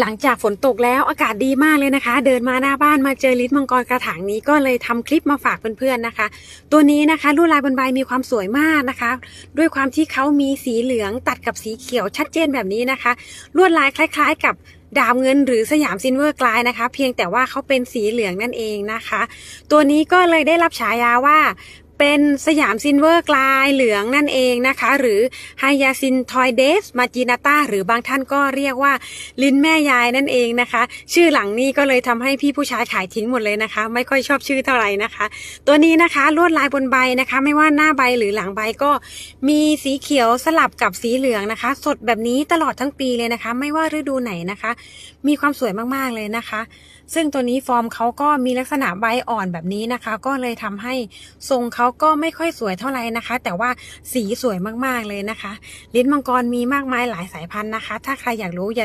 หลังจากฝนตกแล้วอากาศดีมากเลยนะคะ เดินมาหน้าบ้านมาเจอลิ้นมังกรกระถางนี้ก็เลยทำคลิปมาฝากเพื่อนๆนะคะ ตัวนี้นะคะลวดลายบนใบมีความสวยมากนะคะ ด้วยความที่เขามีสีเหลืองตัดกับสีเขียวชัดเจนแบบนี้นะคะ ลวดลายคล้าย ๆ กับดาบเงินหรือสยามซินเวอร์กลายนะคะ เพียงแต่ว่าเขาเป็นสีเหลืองนั่นเองนะคะ ตัวนี้ก็เลยได้รับฉายาว่า เป็นสยามซินเวอร์กลายเหลืองนั่นเองนะคะ หรือไฮยาซินทอยเดสมาจินาตาหรือบางท่านก็เรียกว่าลิ้นแม่ยายนั่นเองนะคะ ชื่อหลังนี้ก็เลยทำให้พี่ผู้ชายขายทิ้งหมดเลยนะคะ ไม่ค่อยชอบชื่อเท่าไหร่นะคะ ตัวนี้นะคะลวดลายบนใบนะคะ ไม่ว่าหน้าใบหรือหลังใบก็มีสีเขียวสลับกับสีเหลืองนะคะ สดแบบนี้ตลอดทั้งปีเลยนะคะ ไม่ว่าฤดูไหนนะคะ มีความสวยมากๆเลยนะคะ ซึ่งตัวนี้ฟอร์มเขาก็มีลักษณะใบอ่อนแบบนี้นะคะ ก็เลยทำให้ทรงเขาเขาก็ไม่ค่อยสวยเท่าไหร่นะคะ แต่ว่าสีสวยมากๆเลยนะคะ ลิ้นมังกรมีมากมายหลายสายพันธุ์นะคะ ถ้าใครอยากรู้อย่า